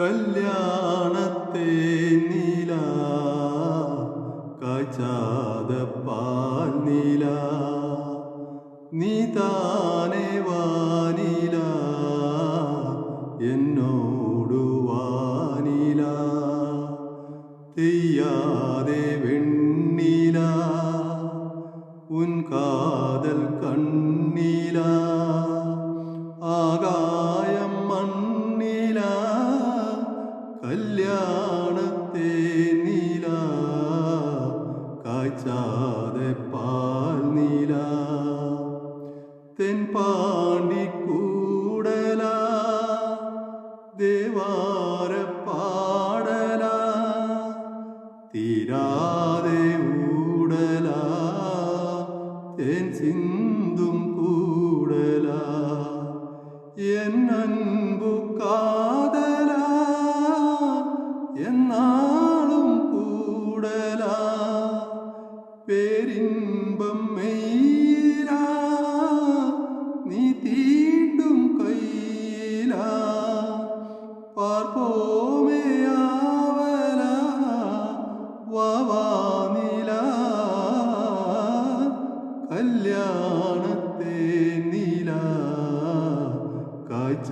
കല്യാണത്തെ നീല കചാത പാനില നീല. നീ വാനില എന്നോടു വാനില. തെയ്യാതെ വെണ്ണില ഉൻ കാതൽ കണ്ണീല കല്യാണത്തെ നീല കായ്ച്ചാതെ പാൽ നീല. തെൻപാണ്ടി കൂടല ദേവാര പാടല തീരാതെ ഊടല തേൻ സിന്ധും കൂടല. കൂടല പേരിൻപം നീ തീണ്ടും കയ്യില. പാർപ്പോമയാവല വാവാനില കല്യാണത്തെ നീല കാഴ്ച